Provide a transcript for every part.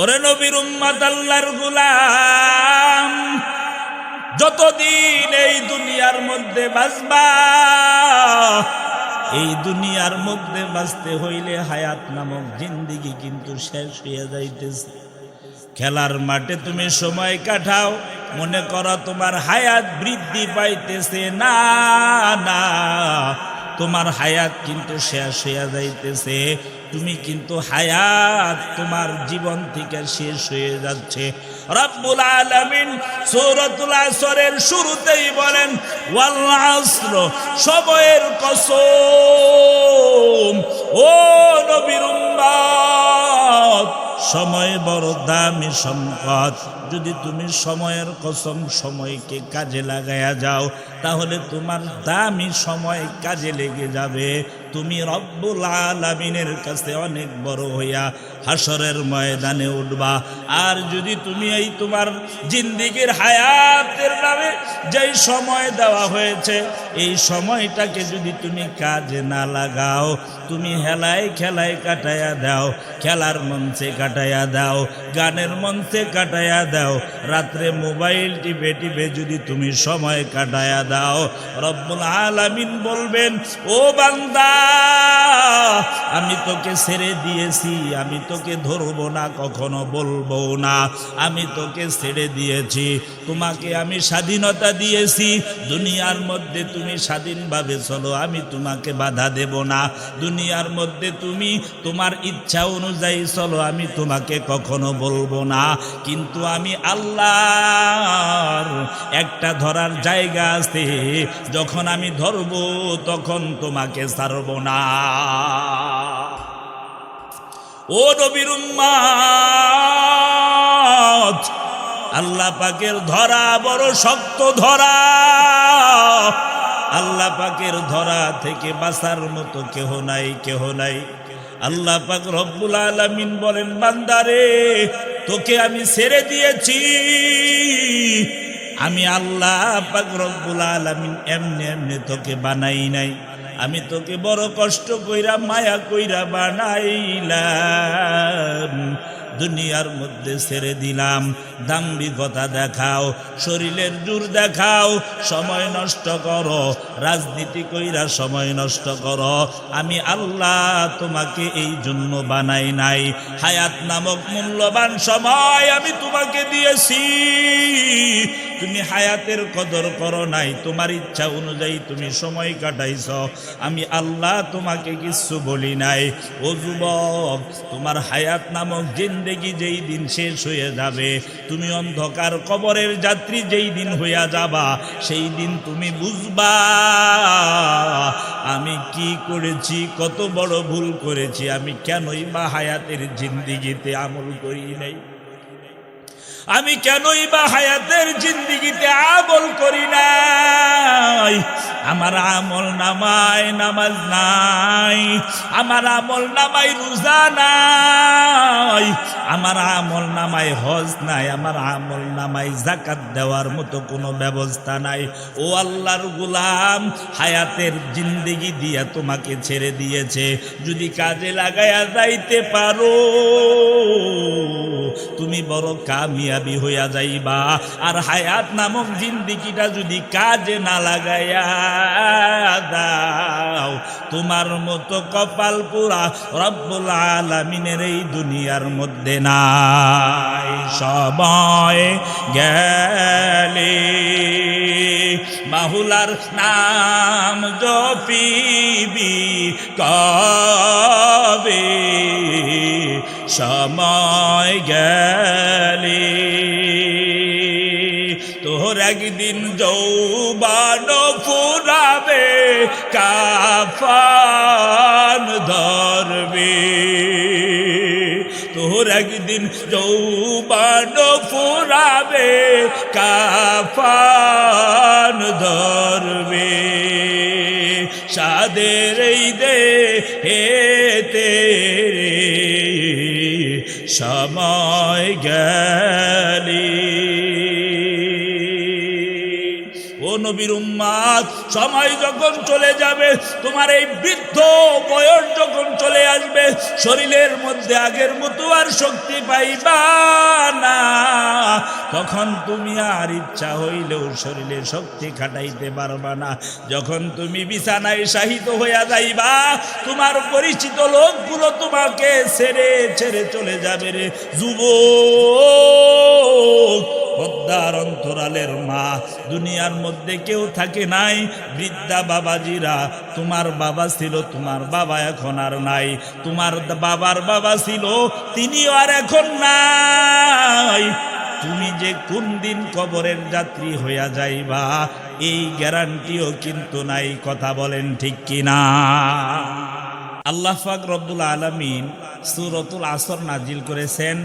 ওরে নবীর উম্মাত আল্লাহর গুলাম, যতদিন এই দুনিয়ার মধ্যে বাঁচবা, এই দুনিয়ার মধ্যে বাঁচতে হইলে হায়াত নামক জিন্দিগি কিন্তু শেষ হইয়া যাইতেছে। খেলার মাঠে তুমি সময় কাটাও, মনে করো তোমার হায়াত বৃদ্ধি পাইতেছে। না না, তোমার হায়াত কিন্তু শেষ হইয়া যাইতেছে। তুমি কিন্তু হায়াত তোমার জীবন থেকে শেষ হয়ে যাচ্ছে। রব্বুল আলামিন সূরাতুল আসরের শুরুতেই বলেন ওয়াল আসর সময়ের কসম। ও নবীর উম্মত, সময় বড় দামি সম্পদ। যদি তুমি সময়ের কসম সময়কে কাজে লাগায়া যাও, তাহলে তোমার দামি সময় কাজে লেগে যাবে। তুমি রব্বুল আলামিনের কাছে অনেক বড় হইয়া হাসরের ময়দানে উঠবা। আর যদি তুমি এই তোমার জিন্দিগির হায়াতের নামে যেই সময় দেওয়া হয়েছে, এই সময়টাকে যদি তুমি কাজে না লাগাও, তুমি হেলায় খেলায় কাটায়া দাও, খেলার মঞ্চে কাটায়া দাও, গানের মঞ্চে কাটায়া দাও, রাত্রে মোবাইল টিপে টিপে যদি তুমি সময় কাটায়া দাও, রব্বুল আলামিন বলবেন, ও বান্দা, আমি তোকে ছেড়ে দিয়েছি, আমি তোকে ধরবো না, কখনো বলব না। আমি তোকে ছেড়ে দিয়েছি, তোমাকে আমি স্বাধীনতা দিয়েছি। দুনিয়ার মধ্যে তুমি স্বাধীনভাবে চলো, আমি তোমাকে বাধা দেব না। দুনিয়ার মধ্যে তুমি তোমার ইচ্ছা অনুযায়ী চলো, আমি তোমাকে কখনো বলব না। কিন্তু আমি আল্লাহর একটা ধরার জায়গা আছে, যখন আমি ধরবো তখন তোমাকে ছাড়ব না। ও নবীর আল্লাহ পাকের ধরা বড় শক্ত ধরা। আল্লাহ পাকের ধরা থেকে বাঁচার মতো কেহ নাই কেহ নাই। আল্লাহ পাক রব্বুল আলামিন বলেন, বান্দারে, তোকে আমি ছেড়ে দিয়েছি। আমি আল্লাহ পাক রব্বুল আলামিন এমনি এমনি তোকে বানাই নাই। আমি তোকে বড় কষ্ট কইরা, মায়া কইরা বানাইলাম। দুনিয়ার মধ্যে ছেড়ে দিলাম। দাম্ভিকতা দেখাও, শরীরের জোর দেখাও, সময় নষ্ট করো। রাজনীতি কইরা সময় নষ্ট করো। আমি আল্লাহ তোমাকে এই জন্য বানাই নাই। হায়াত নামক মূল্যবান সময় আমি তোমাকে দিয়েছি। তুমি হায়াতের কদর করো নাই, তোমার ইচ্ছা অনুযায়ী তুমি সময় কাটাইছ। আমি আল্লাহ তোমাকে কিছু বলি নাই। ও যুবক, তোমার হায়াত নামক জিন্দেগি যেই দিন শেষ হয়ে যাবে, তুমি অন্ধকার কবরের যাত্রী যেই দিন হইয়া যাবা, সেই দিন তুমি বুঝবা, আমি কি করেছি, কত বড় ভুল করেছি, আমি কেনই বা হায়াতের জিন্দিগিতে আমল করি নাই। আমি কেনই বা হায়াতের জিন্দিগিতে আমল করি নাই? আমার আমল নামায় নামাজ নাই। আমার আমল নামাই রোজা নাই। আমার আমল নামাই হজ নাই। আমার আমল নামাই জাকাত দেওয়ার মতো কোনো ব্যবস্থা নাই। ও আল্লাহর গুলাম, হায়াতের জিন্দিগি দিয়া তোমাকে ছেড়ে দিয়েছে। যদি কাজে লাগাইয়া যাইতে পারো, তুমি বড় কামিয়াবি হইয়া যাইবা। আর হায়াত নামক জিন্দিগিটা যদি কাজে না লাগাইয়া দাও, তোমার মতো কপাল পুরা রব্বুল আলামিনের এই দুনিয়ার মধ্যে নাই সময় গেলে। বাহুলার নাম জপিবি কবে? সময় গেলে। তোর একদিন যৌবান ফুরাবে, কাফান ধরবে। তোর একদিন যৌবান ফুরাবে, কাফান ধরবে। সাদের দে হেতে সময় গেলি। নবীর উম্মাদ, সময় যখন চলে যাবে, তোমার এই বৃদ্ধ বয়স যখন চলে আসবে, শরীরের মধ্যে আগের মতো আর শক্তি পাইবা না। তখন তুমি আর ইচ্ছা হইলেও শরীরে শক্তি খাটাইতে পারবা না। যখন তুমি বিছানায় শাহিত হইয়া যাইবা, তোমার পরিচিত লোকগুলো তোমাকে ছেড়ে ছেড়ে চলে যাবে রে যুবক। পদ্মার অন্তরালের মা। দুনিয়ার মধ্যে কেউ থাকে নাই। বৃদ্ধা বাবাজিরা, তোমার বাবা ছিল, তোমার বাবা এখন আর নাই। তোমার বাবার বাবা ছিল, তিনিও আর এখন নাই। তুমি যে কোন দিন কবরের যাত্রী হইয়া যাইবা, এই গ্যারান্টিও কিন্তু নাই। কথা বলেন ঠিক কিনা? আল্লাহ রব্বুল আলমিন সুরতুল আসর নাজিল করেছেন।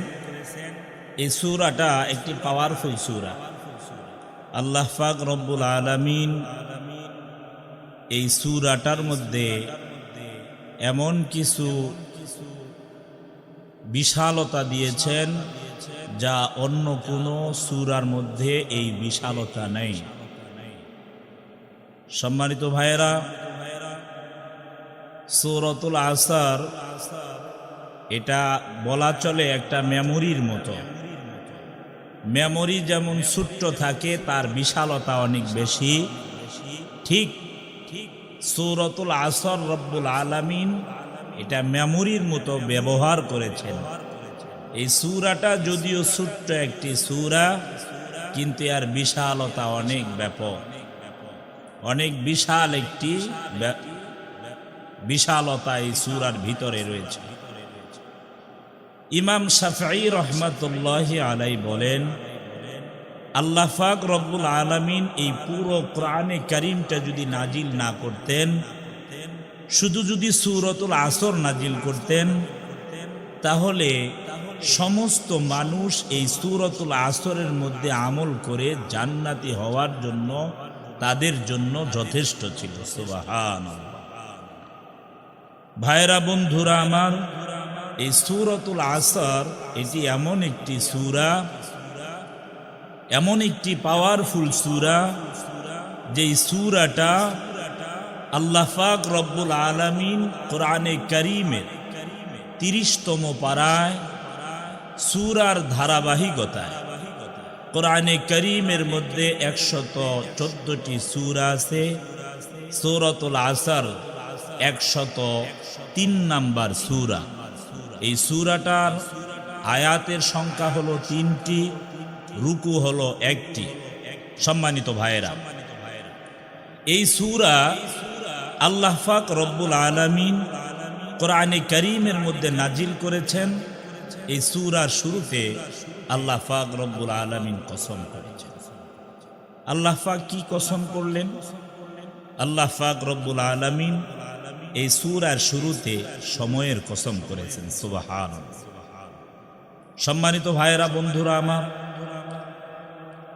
এই সুরাটা একটি পাওয়ারফুল সুরা। আল্লাহ পাক রব্বুল আলমিন এই সুরাটার মধ্যে এমন কিছু বিশালতা দিয়েছেন যা অন্য কোনো সুরার মধ্যে এই বিশালতা নেই। সম্মানিত ভাইয়েরা, সৌরতুল আসার এটা বলা চলে একটা মেমোরির মতো। মেমোরি যেমন ছোট্ট থাকে, তার বিশালতা অনেক বেশি। ঠিক ঠিক সৌরতুল আসর রব্বুল আলামিন এটা মেমোরির মতো ব্যবহার করেছেন। এই সুরাটা যদিও ছোট্ট একটি সুরা, কিন্তু এর বিশালতা অনেক ব্যাপক। অনেক বিশাল একটি বিশালতা এই সুরার ভিতরে রয়েছে। ইমাম শাফাই রহমতুল্লাহ আলাই বলেন, আল্লাহ পাক রব্বুল আলমিন এই পুরো কোরআনে করিমটা যদি নাজিল না করতেন, শুধু যদি সুরতুল আসর নাজিল করতেন, তাহলে সমস্ত মানুষ এই সুরতুল আসরের মধ্যে আমল করে জান্নাতি হওয়ার জন্য তাদের জন্য যথেষ্ট ছিল। সুবাহান ভাইরা, বন্ধুরা আমার এই সুরতুল আসর, এটি এমন একটি সুরা, এমন একটি পাওয়ারফুল সুরা, যেই সুরাটা আল্লাহ পাক রব্বুল আলমিন কোরআনে করিমের তিরিশতম পাড়ায় সুরার ধারাবাহিকতায়, কোরআনে করিমের মধ্যে একশত চোদ্দটি সুরা আছে, সৌরতুল আসর একশত তিন নাম্বার সুরা। এই সুরাটার আয়াতের সংখ্যা হলো তিনটি, রুকু হলো একটি। সম্মানিত ভাইয়েরা, এই সুরা আল্লাহ পাক রব্বুল আলমিন কোরআনে করিমের মধ্যে নাজিল করেছেন। এই সুরার শুরুতে আল্লাহ ফাক রব্বুল আলমিন কসম করেছেন। আল্লাহ পাক কি কসম করলেন? আল্লাহ পাক রব্বুল আলমিন এই সুরার শুরুতে সময়ের কসম করেছেন সুবাহান সম্মানিত ভাইয়েরা, বন্ধুরা আমার,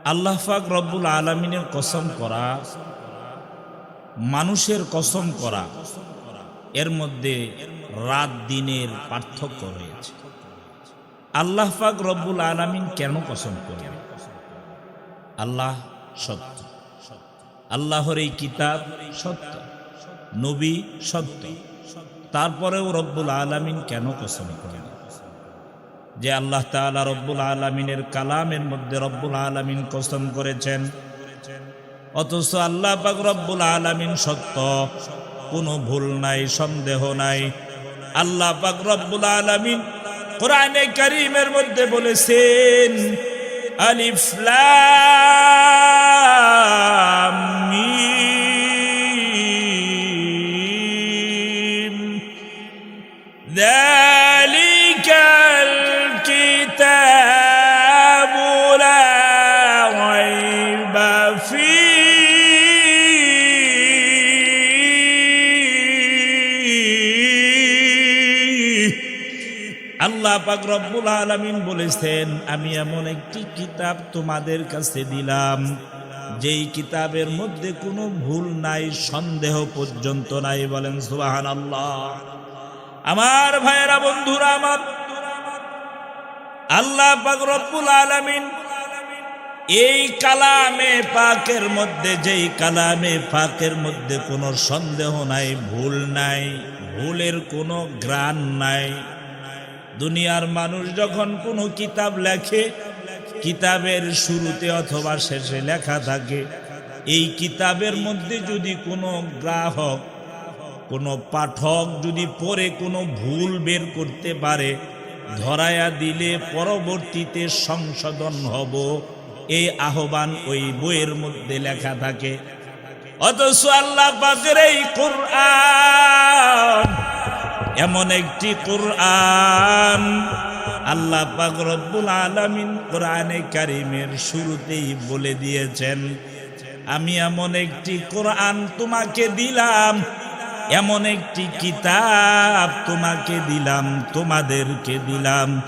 আল্লাহ পাক রব্বুল আলমিনের কসম করা, মানুষের কসম করা, এর মধ্যে রাত দিনের পার্থক্য রয়েছে। আল্লাহ পাক রব্বুল আলমিন কেন কসম করবে আল্লাহ সত্য। আল্লাহর এই কিতাব সত্য। নবী সত্য। তারপরেও রব্বুল আলমিন কেন কসম করেন? যে আল্লাহ তাআলা রব্বুল আলমিনের কালামের মধ্যে রব্বুল আলমিন কসম করেছেন। অথচ আল্লাহ পাক রব্বুল আলমিন সত্য। কোনো ভুল নাই, সন্দেহ নাই। আল্লাহ পাক রব্বুল আলমিন কোরআনে করিমের মধ্যে বলেছেন, আলিফ ذلك الكتاب لا ريب فيه আল্লাহ পাক রব্বুল আলামিন বলেছেন আমি এমন একটি কিতাব তোমাদের কাছে দিলাম যেই কিতাবের মধ্যে কোনো ভুল নাই সন্দেহ পর্যন্ত নাই বলেন সুবাহান আল্লাহ আমার ভাইয়েরা, বন্ধুরা আমার। আল্লাহ রব্বুল আলামিন এই কালামে পাকের মধ্যে, যেই কালামে পাকের মধ্যে কোনো সন্দেহ নাই, ভুল নাই, ভুলের কোনো গ্রান নাই। দুনিয়ার মানুষ যখন কোনো কিতাব লেখে, কিতাবের শুরুতে অথবা শেষে লেখা থাকে, এই কিতাবের মধ্যে যদি কোনো গ্রাহক কোনো পাঠক যদি পরে কোনো ভুল বের করতে পারে, ধরায়া দিলে পরবর্তীতে সংশোধন হব। এই আহ্বান ওই বইয়ের মধ্যে লেখা থাকে। অথচ আল্লাহ পাকের এই কোরআন, এমন একটি কোরআন আল্লাহ পাক আলামিন কোরআনে কারিমের শুরুতেই বলে দিয়েছেন, আমি এমন একটি কোরআন তোমাকে দিলাম এমন একটি কিতাব তোমাকে দিলাম, তোমাদেরকে দিলাম।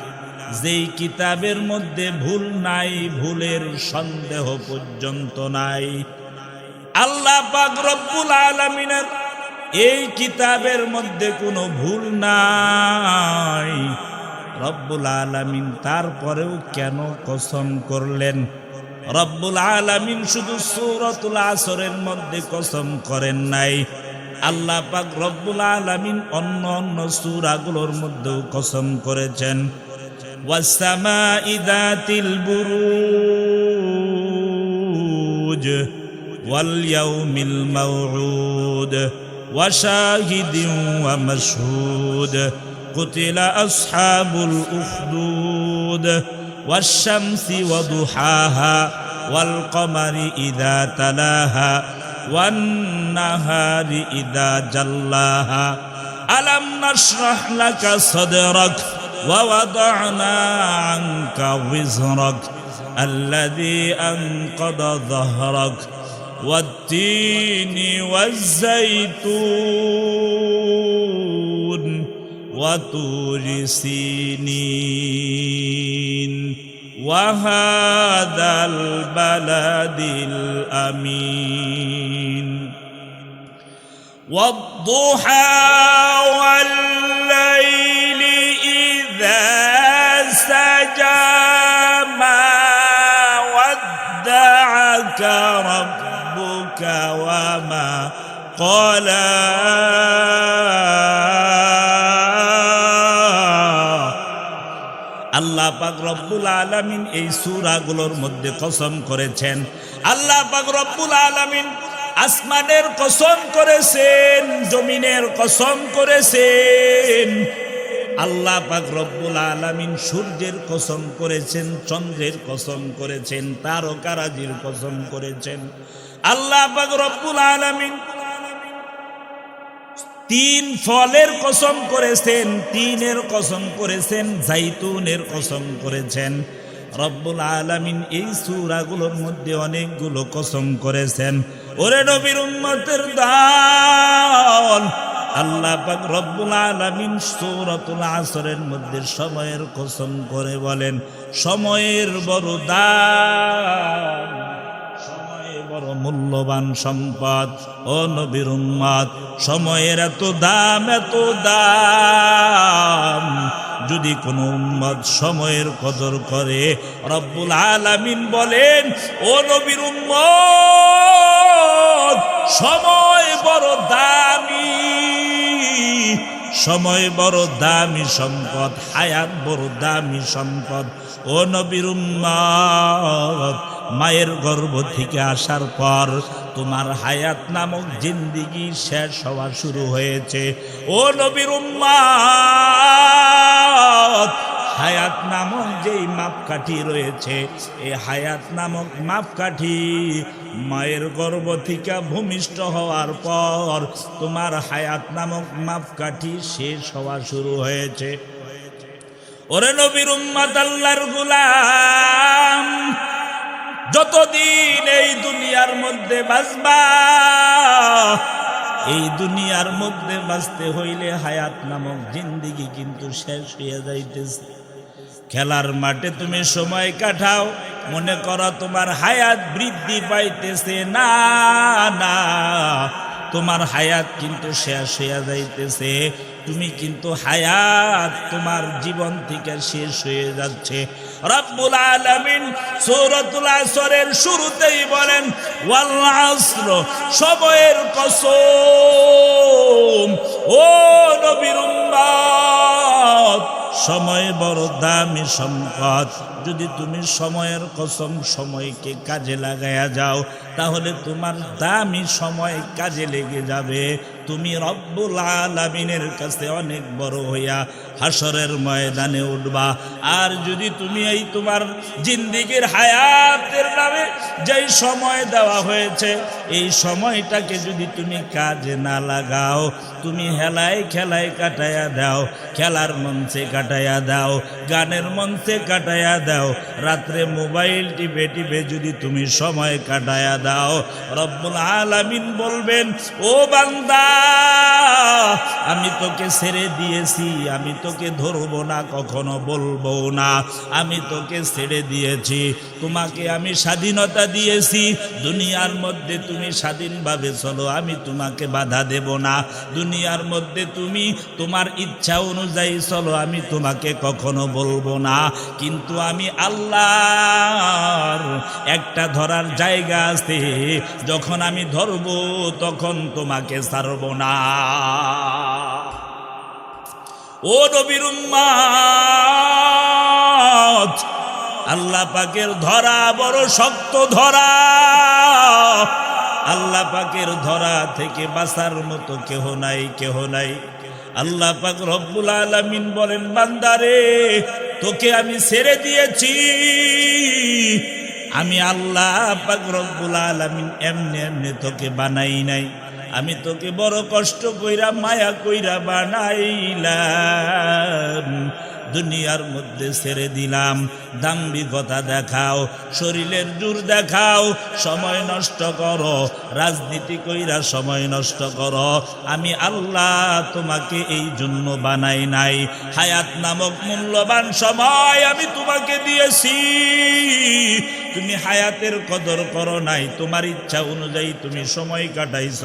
যেই কিতাবের মধ্যে ভুল নাই, ভুলের সন্দেহ পর্যন্ত নাই। আল্লাহ পাক রব্বুল আলামিনের এই কিতাবের মধ্যে কোনো ভুল নাই। রব্বুল আলামিন তারপরেও কেন কসম করলেন? রব্বুল আলামিন শুধু সূরাতুল আসরের মধ্যে কসম করেন নাই। আল্লাহ পাক রব্বুল আলামিন অন্য অন্য সূরাগুলোর মধ্যেও কসম করেছেন والسماء ذات البروج واليوم الموعود وشاهد ومشهود قتل أصحاب الأخدود والشمس وضحاها والقمر إذا تلاها والنهار إذا جلاها. ألم نشرح لك صدرك ووضعنا عنك وزرك الذي أنقض ظهرك والتين والزيتون وطور سينين. وهذا البلد الأمين. والضحى والليل إذا سجى ما ودعك ربك وما قلى আল্লাহ পাক রব্বুল আলামিন এই সূরাগুলোর মধ্যে কসম করেছেন আল্লাহ পাক রব্বুল আলামিন আসমানের কসম করেছেন, জমিনের কসম করেছেন। আল্লাহ পাক রব্বুল আলামিন সূর্যের কসম করেছেন, চন্দ্রের কসম করেছেন, তারকারাজির কসম করেছেন। আল্লাহ পাক রব্বুল আলামিন তিন ফলের কসম করেছেন, তিনের কসম করেছেন, জাইতুনের কসম করেছেন। রব্বুল আলামিন এই সূরাগুলোর মধ্যে অনেকগুলো কসম করেছেন। ওরে নবীর উম্মতের দান আল্লাহ পাক রব্বুল আলামিন সূরাতুল আসরের মধ্যে সময়ের কসম করে বলেন, সময়ের বড় দান সময় বড় মূল্যবান সম্পদ। ও নবীর উম্মাদ সময়ের এত দাম এত দাম যদি কোনো উম্মত সময়ের কদর করে, রব্বুল আলামিন বলেন, ও নবীর উম্মত, সময় বড় দামি, সময় বড় দামি সম্পদ, হায়াত বড় দামি সম্পদ, ও নবীর উম্মত মায়ের গর্ভ থেকে আসার পর তোমার হায়াত নামক জিন্দিগি শেষ হওয়া শুরু হয়েছে। ও নবীর উম্মত হায়াত নামক যেই মাপকাঠি রয়েছে এই হায়াত নামক মাপকাঠি মায়ের গর্ভ থেকে ভূমিষ্ঠ হওয়ার পর তোমার হায়াত নামক মাপকাঠি শেষ হওয়া শুরু হয়েছে। ওরে নবীর উম্মাদ, আল্লাহর গুলাম যতদিন এই দুনিয়ার মধ্যে বাঁচবা, এই দুনিয়ার মধ্যে বাঁচতে হইলে হায়াত নামক জিন্দিগি কিন্তু শেষ হইয়া যাইতেছে। খেলার মাঠে তুমি সময় কাটাও, মনে করো তোমার হায়াত বৃদ্ধি পাইতেছে। না না, তোমার হায়াত কিন্তু শেষ হইয়া যাইতেছে। তুমি কিন্তু হায়াত তোমার জীবন থেকে শেষ হয়ে যাচ্ছে। রব্বুল আলামিন সূরাতুল আসরের শুরুতেই বলেন ওয়াল আসর সময়ের কসম। ও নবীর উম্মত, সময় বড় দামি সম্পদ। যদি তুমি সময়ের কসম সময়কে কাজে লাগাইয়া যাও, তাহলে তোমার দামি সময় কাজে লেগে যাবে। তুমি রব্বুল আলামিনের কাছে অনেক বড় হইয়া হাসরের ময়দানে উঠবা। আর যদি তুমি এই তোমার জিন্দিগির হায়াতের নামে যেই সময় দেওয়া হয়েছে, এই সময়টাকে যদি তুমি কাজে না লাগাও, তুমি হেলায় খেলায় কাটাইয়া দাও, খেলার মঞ্চে কাটাইয়া দাও, গানের মঞ্চে কাটাইয়া দাও, রাত্রে মোবাইল টিপে টিপে যদি তুমি সময় কাটাইয়া দাও, রব্বুল আলামিন বলবেন, ও বান্দা, আমি তোকে ছেড়ে দিয়েছি, আমি তোকে ধরবো না, কখনো বলব না। আমি তোকে ছেড়ে দিয়েছি, তোমাকে আমি স্বাধীনতা দিয়েছি। দুনিয়ার মধ্যে তুমি স্বাধীনভাবে চলো, আমি তোমাকে বাধা দেব না। দুনিয়ার মধ্যে তুমি তোমার ইচ্ছা অনুযায়ী চলো, আমি তোমাকে কখনো বলব না। কিন্তু আমি আল্লাহর একটা ধরার জায়গা আছে, যখন আমি ধরবো তখন তোমাকে ছাড়ব না। ও নবীর আল্লাহ পাকের ধরা বড় শক্ত ধরা। আল্লাহ পাকের ধরা থেকে বাঁচার মতো কেহ নাই কেহ নাই। আল্লাহ পাক রব্বুল আলামিন বলেন, বান্দারে, তোকে আমি ছেড়ে দিয়েছি। আমি আল্লাহ পাক রব্বুল আলামিন এমনি এমনি তোকে বানাই নাই। আমি তোকে বড় কষ্ট কইরা মায়া কইরা বানাইলাম। দুনিয়ার মধ্যে ছেড়ে দিলাম। দাম্ভিকতা দেখাও, শরীরের জোর দেখাও, সময় নষ্ট করো, রাজনীতি কইরা সময় নষ্ট করো। আমি আল্লাহ তোমাকে এই জন্য বানাই নাই। হায়াত নামক মূল্যবান সময় আমি তোমাকে দিয়েছি। তুমি হায়াতের কদর করো নাই, তোমার ইচ্ছা অনুযায়ী তুমি সময় কাটাইছ।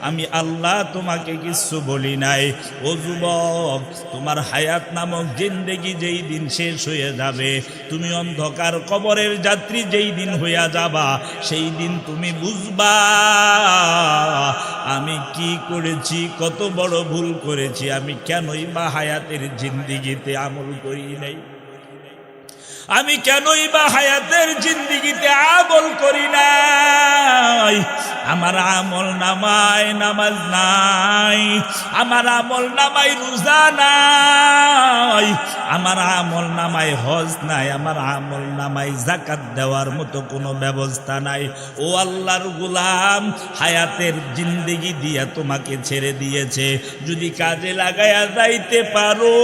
আমি আল্লাহ তোমাকে কিছু বলি নাই। ও যুবক, তোমার হায়াত নামক জিন্দেগি যেই দিন শেষ হয়ে যাবে। তুমি অন্ধকার কবরের যাত্রী যেই দিন হইয়া যাবা, সেই দিন তুমি বুঝবা আমি কি করেছি, কত বড় ভুল করেছি, আমি কেনই বা হায়াতের জিন্দিগিতে আমল করি নাই। আমি কেনই বা হায়াতের জিন্দিগিতে আমল করি নাই। আমার আমল নামাই নামাজ নাই আমার আমল নামাই রোজা নাই আমার আমল নামাই হজ নাই, আমার আমল নামাই জাকাত দেওয়ার মতো কোনো ব্যবস্থা নাই। ও আল্লাহর গুলাম, হায়াতের জিন্দিগি দিয়া তোমাকে ছেড়ে দিয়েছে। যদি কাজে লাগাইয়া যাইতে পারো,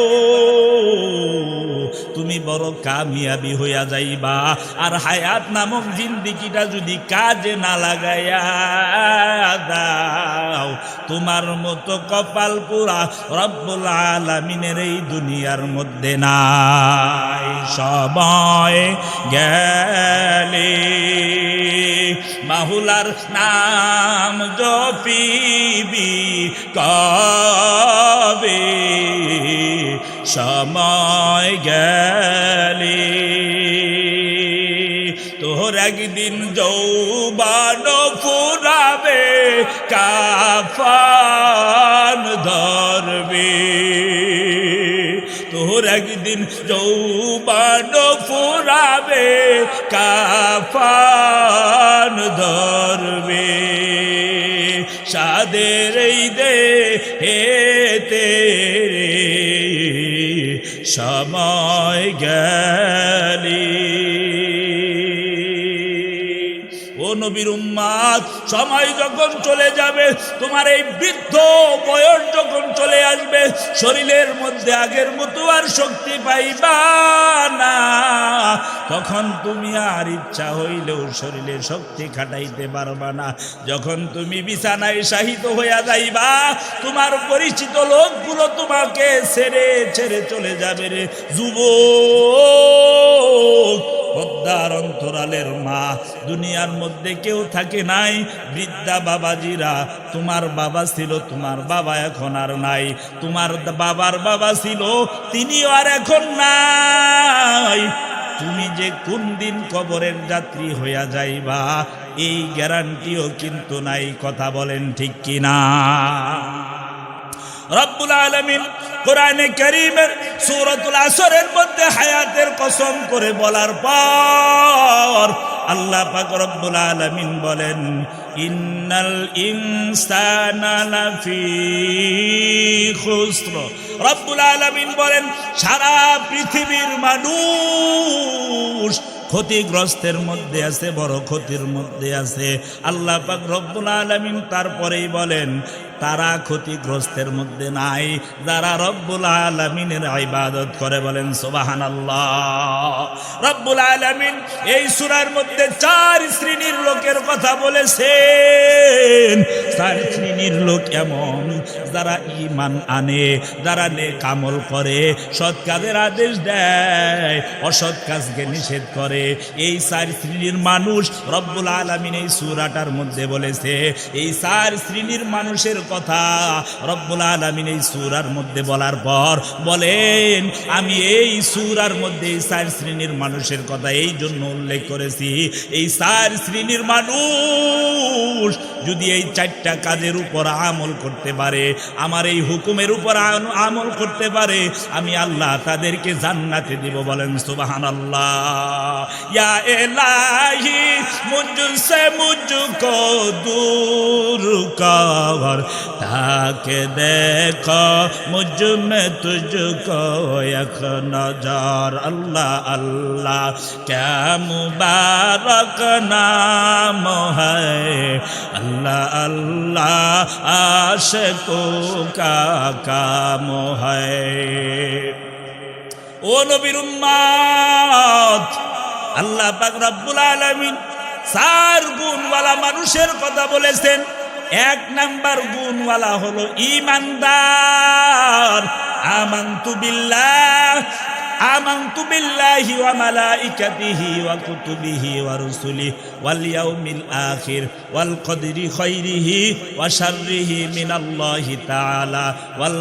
তুমি বড় কামিয়াবি হইয়া যাইবা। আর হায়াত নামক জিন্দিগিটা যদি কাজে না লাগাইয়া দাও, তোমার মতো কপাল পুরা রব্বুল আলামিনের এই দুনিয়ার মধ্যে নাই সময় গেলে। বাহুলার নাম জপিবি কবে? সময় গেলে। তোর একদিন যৌবান ফুরাবে, কাফান ধরবে। একদিন যৌবান ফুরাবে, কাফান ধরবে। সাদের দে হেতে সময় গেলি। ও নবীর উম্মাদ, সময় যখন চলে যাবে, তোমার এই বৃদ্ধ বয়স শরীরের মধ্যে আগের মতো আর শক্তি পাইবা না। তখন তুমি আর ইচ্ছা হইলেও শরীরে শক্তি খাটাইতে পারবা না। যখন তুমি বিছানায় শাহিত হইয়া যাইবা, তোমার পরিচিত লোকগুলো তোমাকে ছেড়ে ছেড়ে চলে যাবে রে যুবক। পদ্মা পর্দার অন্তরালের মা। দুনিয়ার মধ্যে কেউ থাকে নাই। বৃদ্ধা বাবাজিরা, তোমার বাবা ছিল, তোমার বাবা এখন আর নাই। তোমার বাবার বাবা ছিল, তিনিও আর এখন নাই। তুমি যে কোন দিন কবরের যাত্রী হইয়া যাইবা, এই গ্যারান্টিও কিন্তু নাই। কথা বলেন ঠিক কিনা? রব্বুল আলমিন কোরআনে করিমের সুরতুল আসরের মধ্যে হায়াতের কসম করে বলার পর আল্লাহ পাক রব্বুল আলমিন বলেন, ইন্নাল ইনসানা লাফি খুসর। রব্বুল আলমিন বলেন, সারা পৃথিবীর মানুষ ক্ষতিগ্রস্তের মধ্যে আছে, বড় ক্ষতির মধ্যে আছে। আল্লাহ পাক রব্বুল আলমিন তারপরেই বলেন তারা ক্ষতিগ্রস্তের মধ্যে নাই, যারা রব্বুল আলমিনের ইবাদত করে বলেন সোবাহান রব্বুল আলমিন এই সুরার মধ্যে চার শ্রেণির লোকের কথা বলেছেন। চার শ্রেণির লোক এমন, যারা ইমান আনে, যারা নেক আমল করে, সৎ কাজের আদেশ দেয়, অসৎ কাজকে নিষেধ করে। এই চার শ্রেণির মানুষ রব্বুল আলমিন এই সুরাটার মধ্যে বলেছে, এই চার শ্রেণির মানুষের কথা। রব্বুল আলমিন এই সুরার মধ্যে বলার পর বলেন, আমি এই সুরার মধ্যে এই চার শ্রেণির মানুষের কথা এই জন্য উল্লেখ করেছি। এই চার শ্রেণির মানুষ যদি এই চারটা কাজের উপর আমল করতে পারে, আমার এই হুকুমের উপর আমল করতে পারে, আমি আল্লাহ তাদেরকে জান্নাতে দিব বলেন সুবাহান আল্লাহ ইয়া এলাহি মুঝসে মুঝকো দূর কর তাকে দেখ মুজমে তুজকো এক নজর আল্লাহ আল্লাহ। ক্যা নাম হয় আল্লাহ আল্লাহ, আশকো কা কাম ও নবীর আল্লাহ পাক রব্বুল সার গুণ গুণওয়ালা মানুষের কথা বলেছেন। এক নাম্বার গুণওয়ালা হলো ইমানদার আমান্তু বিল্লাহ, আমান্তু বিল্লাহি ওয়া মালাইকাতিহি ওয়া কুতুবিহি ওয়া রুসুলিহি ওয়াল ইয়াউমিল আখির ওয়াল কদরি খাইরিহি ওয়া শাররিহি মিনাল্লাহি ওয়াল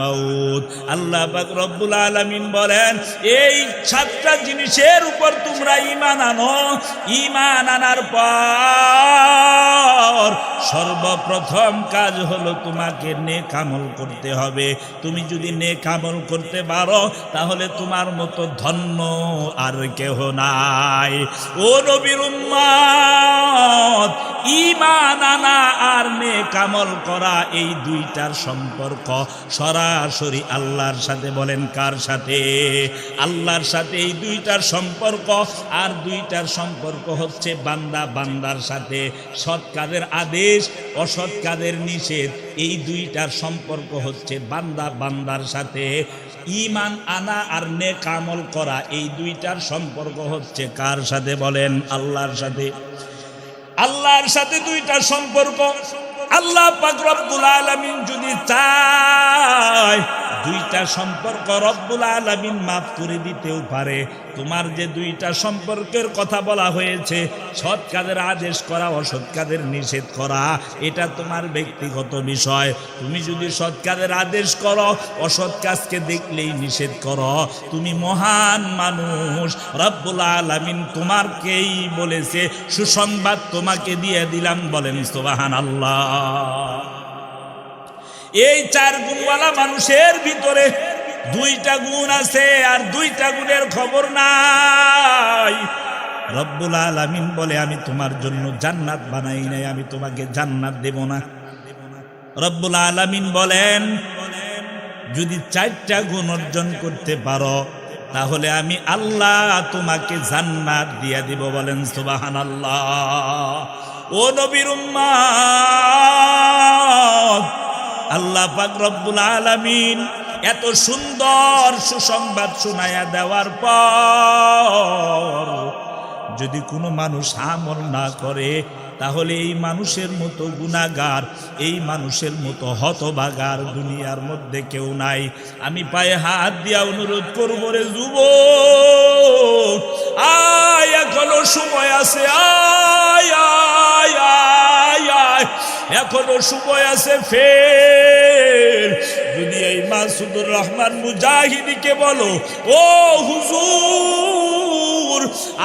মাউত। আল্লাহ পাক রব্বুল বলেন, এই সাতটা জিনিসের উপর তোমরা ঈমান আনো। ঈমান আনার পর সর্বপ্রথম কাজ হলো তোমাকে নেক করতে হবে। তুমি যদি নেক করতে পারো, তাহলে তোমার মতো ধন্য আর কেহ নাই। ও নবীর উম্মত, ঈমান আনা আর নেক করা এই দুইটার সম্পর্ক। সরাসরি আল্লাহর সাথে বলেন কার সাথে? আল্লাহর সাথে এই দুইটার সম্পর্ক। আর দুইটার সম্পর্ক হচ্ছে বান্দা বান্দার সাথে। সৎ কাজের আদেশ অসৎ কাজের নিষেধ। এই দুইটার সম্পর্ক হচ্ছে বান্দা বান্দার সাথে। ইমান আনা আর নে কামল করা, এই দুইটার সম্পর্ক হচ্ছে কার সাথে বলেন? আল্লাহর সাথে। আল্লাহর সাথে দুইটা সম্পর্ক। আল্লাহ পাক রব্বুল আলামিন যদি চায় দুইটা সম্পর্ক রব্বুল আলামিন মাফ করে দিতেও পারে। তোমার যে দুইটা সম্পর্কের কথা বলা হয়েছে, সৎ কাজের আদেশ করা, অসৎ কাজের নিষেধ করা, এটা তোমার ব্যক্তিগত বিষয়। তুমি যদি সৎ কাজের আদেশ করো, অসৎ কাজকে দেখলেই নিষেধ করো। তুমি মহান মানুষ, রব্বুল আলামিন তোমারকেই বলেছে, সুসংবাদ তোমাকে দিয়ে দিলাম বলেন সোবাহান আল্লাহ এই চার গুণওয়ালা মানুষের ভিতরে দুইটা গুণ আছে আর দুইটা গুণের খবর নাই। রব্বুল আলামিন বলে, আমি তোমার জন্য জান্নাত বানাই নাই, আমি তোমাকে জান্নাত দেব না। রব্বুল আলামিন বলেন, যদি চারটা গুণ অর্জন করতে পারো, তাহলে আমি আল্লাহ তোমাকে জান্নাত দিয়া দিব বলেন সুবাহান আল্লাহ ও নবীর উম্মাদ আল্লাহ রব্বুল আলামিন এত সুন্দর সুসংবাদ শোনায়া দেওয়ার পর যদি কোনো মানুষ আমল না করে তাহলে এই মানুষের মতো গুণাগার, এই মানুষের মতো হতবাগার দুনিয়ার মধ্যে কেউ নাই। আমি পায়ে হাত দিয়া অনুরোধ করব রে যুব আছে, আয় আয় আয় আয়, এখনও সময় আছে, ফের। যদি এই মাসুদুর রহমান মুজাহিদিকে বলো, ও হুজুর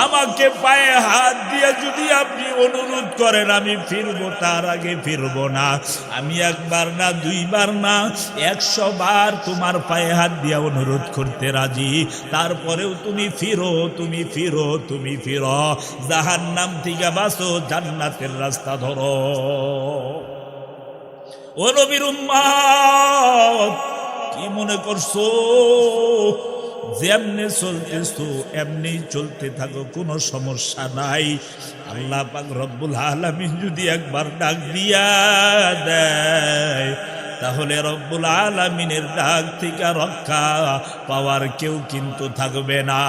আমাকে পায়ে হাত দিয়ে যদি আপনি অনুরোধ করেন, আমি ফিরবো, তার আগে ফিরবো না। আমি একবার না, দুইবার না, একশো বার তোমার পায়ে হাত দিয়ে অনুরোধ করতে রাজি। তারপরেও তুমি ফিরো তুমি ফিরো তুমি ফিরো। জাহান নাম থেকে বাসো জান্নাতের রাস্তা ধরো। ও উম্মত, কি মনে করছ? যেমনি চলতেছো, এমনি চলতে থাকো, কোনো সমস্যা নাই। আল্লাহ পাক রব্বুল আলামিন যদি একবার ডাক দিয়া দেয়, তাহলে রব্বুল আলমিনের ডাক থেকে রক্ষা পাওয়ার কেউ কিন্তু থাকবে না।